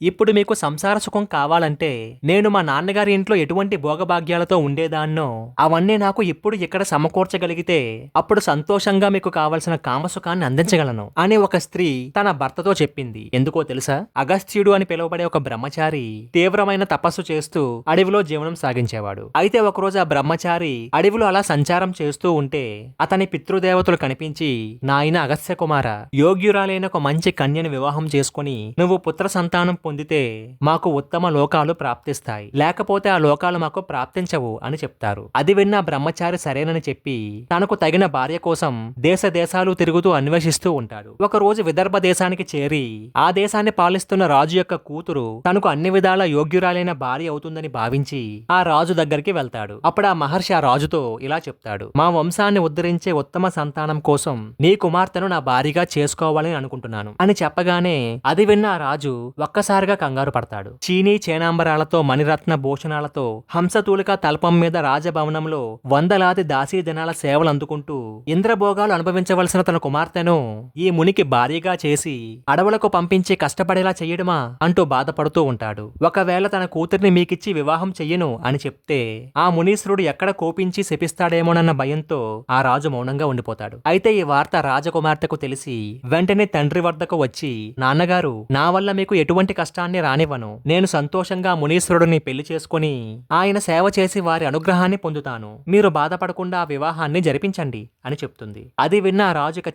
ఇప్పుడు మీకు సంసార సుఖం కావాలంటే నేను మా నాన్నగారి ఇంట్లో ఎటువంటి భోగభాగ్యాలతో ఉండేదాన్నో అవన్నీ నాకు ఇప్పుడు ఇక్కడ సమకూర్చగలిగితే అప్పుడు సంతోషంగా మీకు కావలసిన కామసుఖాన్ని అందించగలను అని ఒక స్త్రీ తన భర్తతో చెప్పింది. ఎందుకో తెలుసా? అగస్త్యుడు అని పిలువబడే ఒక బ్రహ్మచారి తీవ్రమైన తపస్సు చేస్తూ అడవిలో జీవనం సాగించేవాడు. అయితే ఒకరోజు ఆ బ్రహ్మచారి అడవిలో అలా సంచారం చేస్తూ ఉంటే అతని పితృదేవతలు కనిపించి నాయన అగస్త్య కుమార యోగ్యురాలైన ఒక మంచి కన్యను వివాహం చేసుకుని నువ్వు పుత్ర సంతానం పొందితే మాకు ఉత్తమ లోకాలు ప్రాప్తిస్తాయి. లేకపోతే ఆ లోకాలు మాకు ప్రాప్తించవు అని చెప్తారు. అది విన్న బ్రహ్మచారి సరేనని చెప్పి తనకు తగిన భార్య కోసం దేశ దేశాలు తిరుగుతూ అన్వేషిస్తూ ఉంటాడు. ఒక రోజు విదర్భ దేశానికి చేరి ఆ దేశాన్ని పాలిస్తున్న రాజు యొక్క కూతురు తనకు అన్ని విధాల యోగ్యురాలైన భార్య అవుతుందని భావించి ఆ రాజు దగ్గరికి వెళ్తాడు. అప్పుడు ఆ మహర్షి ఆ రాజుతో ఇలా చెప్తాడు. మా వంశాన్ని ఉద్ధరించే ఉత్తమ సంతానం కోసం నీ కుమార్తెను నా భార్యగా చేసుకోవాలని అనుకుంటున్నాను అని చెప్పగానే అది విన్న ఆ రాజు ఒక్కసారిగా కంగారు పడతాడు. చీనీ చేనాంబరాలతో మణిరత్న భూషణాలతో హంసతూలిక తల్పం మీద రాజభవనంలో వందలాది దాసీ జనాల సేవలు అందుకుంటూ ఇంద్రభోగాలు అనుభవించవలసిన తన కుమార్తెను ఈ మునికి భారీగా చేసి అడవులకు పంపించి కష్టపడేలా చెయ్యడమా అంటూ బాధపడుతూ ఉంటాడు. ఒకవేళ తన కూతుర్ని మీకిచ్చి వివాహం చెయ్యను అని చెప్తే ఆ మునీశ్వరుడు ఎక్కడ కోపించి శపిస్తాడేమోనన్న భయంతో ఆ రాజు మౌనంగా ఉండిపోతాడు. అయితే ఈ వార్త రాజకుమార్తెకు తెలిసి వెంటనే తండ్రి వద్దకు వచ్చి నాన్నగారు నా వల్ల మీకు ఎటువంటి కష్టం కష్టాన్ని రానివ్వను. నేను సంతోషంగా మునీశ్వరుడిని పెళ్ళి చేసుకుని ఆయన సేవ చేసి వారి అనుగ్రహాన్ని పొందుతాను. మీరు బాధపడకుండా ఆ వివాహాన్ని జరిపించండి అని చెప్తుంది. అది విన్న ఆ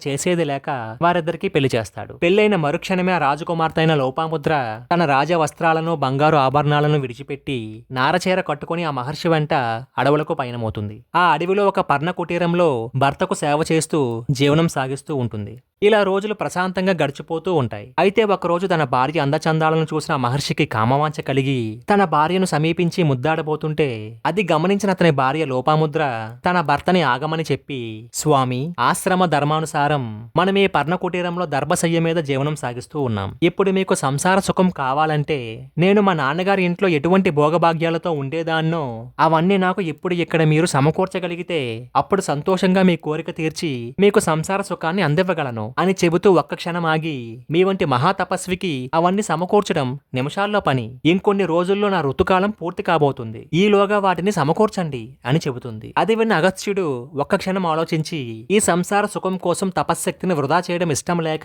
చేసేది లేక వారిద్దరికీ పెళ్ళి చేస్తాడు. పెళ్ళైన మరుక్షణమే ఆ రాజకుమార్తె అయిన లోపాముద్ర తన రాజ వస్త్రాలను బంగారు ఆభరణాలను విడిచిపెట్టి నారచీర కట్టుకుని ఆ మహర్షి వెంట అడవులకు పయనమవుతుంది. ఆ అడవిలో ఒక పర్ణ కుటీరంలో భర్తకు సేవ చేస్తూ జీవనం సాగిస్తూ ఉంటుంది. ఇలా రోజులు ప్రశాంతంగా గడిచిపోతూ ఉంటాయి. అయితే ఒకరోజు తన భార్య అందచందాలను చూసిన మహర్షికి కామవాంఛ కలిగి తన భార్యను సమీపించి ముద్దాడబోతుంటే అది గమనించిన అతని భార్య లోపాముద్ర తన భర్తని ఆగమని చెప్పి స్వామి ఆశ్రమ ధర్మానుసారం మనం ఈ పర్ణకుటీరంలో దర్భశయ్య మీద జీవనం సాగిస్తూ ఉన్నాం. ఇప్పుడు మీకు సంసార సుఖం కావాలంటే నేను మా నాన్నగారి ఇంట్లో ఎటువంటి భోగభాగ్యాలతో ఉండేదాన్నో అవన్నీ నాకు ఇప్పుడు ఇక్కడ మీరు సమకూర్చగలిగితే అప్పుడు సంతోషంగా మీ కోరిక తీర్చి మీకు సంసార సుఖాన్ని అందివ్వగలను. అని చెబుతూ ఒక్క క్షణం ఆగి మీ వంటి మహాతపస్వికి అవన్నీ సమకూర్చడం నిమిషాల్లో పని. ఇంకొన్ని రోజుల్లో నా ఋతుకాలం పూర్తి కాబోతుంది. ఈలోగా వాటిని సమకూర్చండి అని చెబుతుంది. అది విన్న అగస్త్యుడు ఒక్క క్షణం ఆలోచించి ఈ సంసార సుఖం కోసం తపశ్శక్తిని వృధా చేయడం ఇష్టం లేక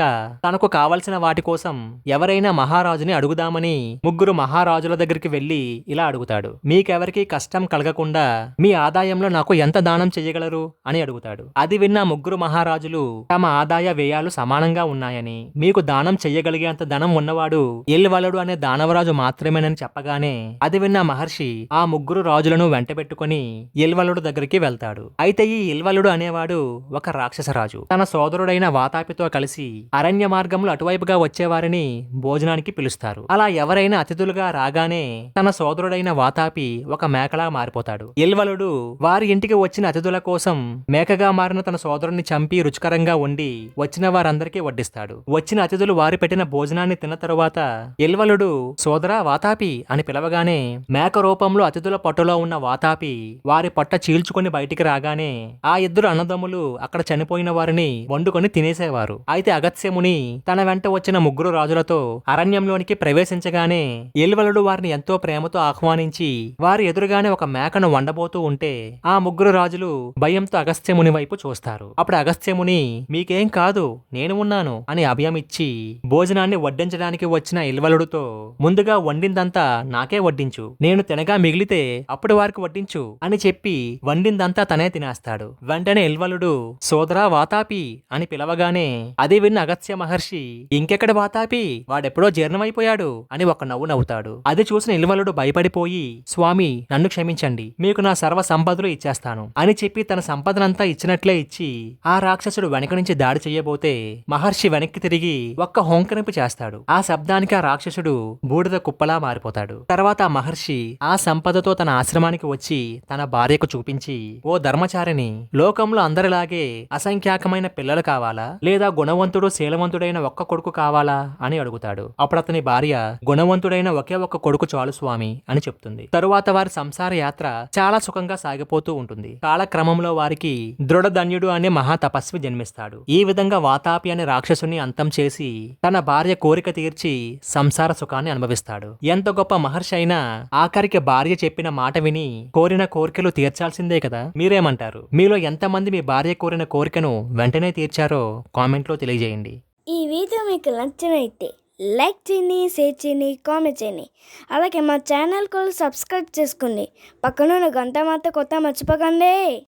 తనకు కావలసిన వాటి కోసం ఎవరైనా మహారాజుని అడుగుదామని ముగ్గురు మహారాజుల దగ్గరికి వెళ్ళి ఇలా అడుగుతాడు. మీకెవరికి కష్టం కలగకుండా మీ ఆదాయంలో నాకు ఎంత దానం చేయగలరు? అని అడుగుతాడు. అది విన్న ముగ్గురు మహారాజులు తమ ఆదాయ వ్యయాలు సమానంగా ఉన్నాయని మీకు దానం చెయ్యగలిగేంత ధనం ఉన్నవాడు ఎల్వలడు అనే దానవరాజు మాత్రమేనని చెప్పగానే అది విన్న మహర్షి ఆ ముగ్గురు రాజులను వెంటబెట్టుకుని ఎల్వలుడు దగ్గరికి వెళ్తాడు. అయితే ఈ ఇల్వలుడు అనేవాడు ఒక రాక్షసరాజు తన సోదరుడైన వాతాపితో కలిసి అరణ్య మార్గంలో అటువైపుగా వచ్చేవారిని భోజనానికి పిలుస్తారు. అలా ఎవరైనా అతిథులుగా రాగానే తన సోదరుడైన వాతాపి ఒక మేకలా మారిపోతాడు. ఇల్వలుడు వారి ఇంటికి వచ్చిన అతిథుల కోసం మేకగా మారిన తన సోదరుని చంపి రుచికరంగా ఉండి వచ్చిన వారందరికీ వడ్డిస్తాడు. వచ్చిన అతిథులు వారి పెట్టిన భోజనాన్ని తిన్న తరువాత ఇల్వలుడు సోదరా వాతాపి అని పిలవగానే మేక రూపంలో అతిథుల పట్టులో ఉన్న వాతాపి వారి పట్ట చీల్చుకొని బయటికి రాగానే ఆ ఇద్దరు అన్నదమ్ములు అక్కడ చనిపోయిన వారిని వండుకొని తినేసేవారు. అయితే అగత్స్యముని తన వెంట వచ్చిన ముగ్గురు రాజులతో అరణ్యంలోనికి ప్రవేశించగానే ఇల్వలుడు వారిని ఎంతో ప్రేమతో ఆహ్వానించి వారి ఎదురుగానే ఒక మేకను వండబోతూ ఉంటే ఆ ముగ్గురు రాజులు భయంతో అగస్త్యముని వైపు చూస్తారు. అప్పుడు అగస్త్యముని మీకేం కాదు నేను ఉన్నాను అని అభయమిచ్చి భోజనాన్ని వడ్డించడానికి వచ్చిన ఇల్వలుడుతో ముందుగా వండిందంతా నాకే వడ్డించు నేను తినగా మిగిలితే అప్పుడు వారికి వడ్డించు అని చెప్పి వండిందంతా తనే తినేస్తాడు. వెంటనే ఇల్వలుడు సోదరా వాతాపి అని పిలవగానే అది విన్న అగస్త్య మహర్షి ఇంకెక్కడ వాతాపి? వాడెప్పుడో జీర్ణమైపోయాడు అని ఒక నవ్వు నవ్వుతాడు. అది చూసిన ఇల్వలుడు భయపడిపోయి స్వామి నన్ను క్షమించండి మీకు నా సర్వ సంపదలు ఇచ్చేస్తాను అని చెప్పి తన సంపదనంతా ఇచ్చినట్లే ఇచ్చి ఆ రాక్షసుడు వెనక నుంచి దాడి పోతే మహర్షి వెనక్కి తిరిగి ఒక్క హోంకరింపు చేస్తాడు. ఆ శబ్దానికి ఆ రాక్షసుడు బూడిద కుప్పలా మారిపోతాడు. తర్వాత ఆ మహర్షి ఆ సంపదతో తన ఆశ్రమానికి వచ్చి తన భార్యకు చూపించి ఓ ధర్మచారిని లోకంలో అందరిలాగే అసంఖ్యాకమైన పిల్లలు కావాలా? లేదా గుణవంతుడు శీలవంతుడైన ఒక్క కొడుకు కావాలా? అని అడుగుతాడు. అప్పుడు అతని భార్య గుణవంతుడైన ఒకే ఒక్క కొడుకు చాలు స్వామి అని చెప్తుంది. తరువాత వారి సంసార యాత్ర చాలా సుఖంగా సాగిపోతూ ఉంటుంది. కాలక్రమంలో వారికి దృఢధన్యుడు అనే మహా తపస్వి జన్మిస్తాడు. ఈ విధంగా వాతాపి అనే రాక్షసుని అంతం చేసి తన భార్య కోరిక తీర్చి సంసార సుఖాన్ని అనుభవిస్తాడు. ఎంత గొప్ప మహర్షి అయినా ఆఖరికి భార్య చెప్పిన మాట విని కోరిన కోరికలు తీర్చాల్సిందే కదా? మీరేమంటారు? మీలో ఎంతమంది మీ భార్య కోరిన కోరికను వెంటనే తీర్చారో కామెంట్లో తెలియజేయండి. ఈ వీడియో మీకు నచ్చినైతే లైక్ చేయండి షేర్ చేయండి కామెంట్ చేయండి. అలాగే మా ఛానల్ కూడా సబ్స్క్రైబ్ చేసుకోండి. పక్కన ఉన్న గంట మాత్రం కొత్త మర్చిపోకండి.